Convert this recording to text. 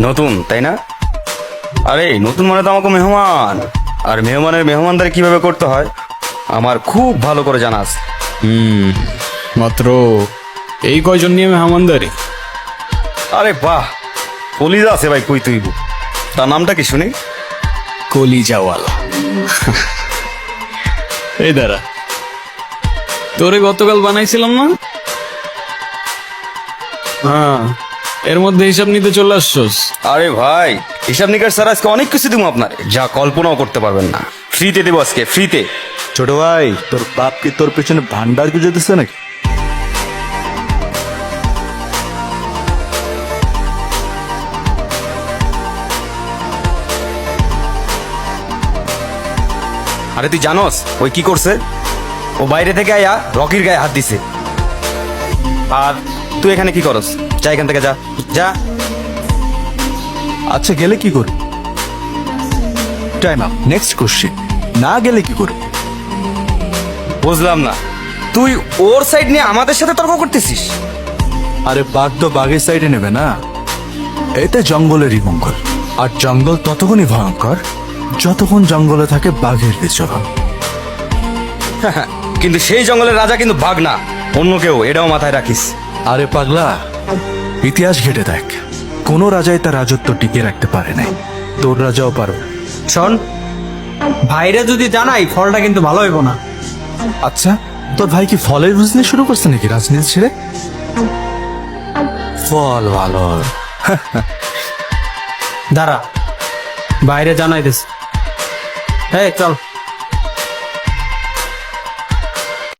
নতুন তাই না? আরে নতুন মানে তো আমাকে মেহমান। আর মেহমানের মেহমানদারি কীভাবে করতে হয়? আমার খুব ভালো করে জানা আছে। হুম মাত্র এই কয়জন নিয়ে মেহমানদারি? আরে বাহ কলিজা আছে ভাই কই তুই তার নামটা কি শুনি? কলিজাওয়ালা। এই দাঁড়া। তোরে গতকাল বানাইছিলাম না? হ্যাঁ। এর মধ্যে হিসাব নিতে চলে আসছোস? আরে ভাই হিসাব নিকার স্যার আজকে অনেক কিছু দিব আপনার। যা কল্পনাও করতে পারবেন না। ফ্রিতে দেবো আজকে ফ্রিতে। ছোট ভাই তোর বাপ কি তোর পেছনে ভান্ডার গুজে দিচ্ছে নাকি? আরে তুই জানোস ওই কি করছে? ও বাইরে থেকে আয়া রকির গায়ে হাত দিছে। আর তুই এখানে কি করস? যা এখান থেকে যা। যা। আচ্ছা গেলে কি করবি টাইম আপ নেক্সট কোশ্চেন না গেলে কি করবি বুঝলাম না। তুই ওর সাইড নিয়ে আমাদের সাথে তর্ক করতেছিস? আরে বাঘ তো বাঘের সাইডে নেবে না। এতে জঙ্গলেরই মঙ্গল। আর জঙ্গল ততক্ষণই ভয়ঙ্কর যতক্ষণ জঙ্গলে থাকে বাঘের বিচরণ কিন্তু সেই জঙ্গলের রাজা কিন্তু বাঘ না। অন্য কেউ এটাও মাথায় রাখিস। আরে পাগলা ইতিহাস ঘেটে দেখ। কোন রাজাই তার রাজত্ব টিকে রাখতে পারে নাই। তোর রাজাও পারো। শোন ভাইরা যদি জানাই ফলটা কিন্তু ভালো হইব না। আচ্ছা তোর ভাই কি ফলের বিজনেস শুরু করছে নাকি রাজনীতি ছেড়ে? ফল ভালো। দাঁড়া বাইরে জানাই দিস। হ্যাঁ চল।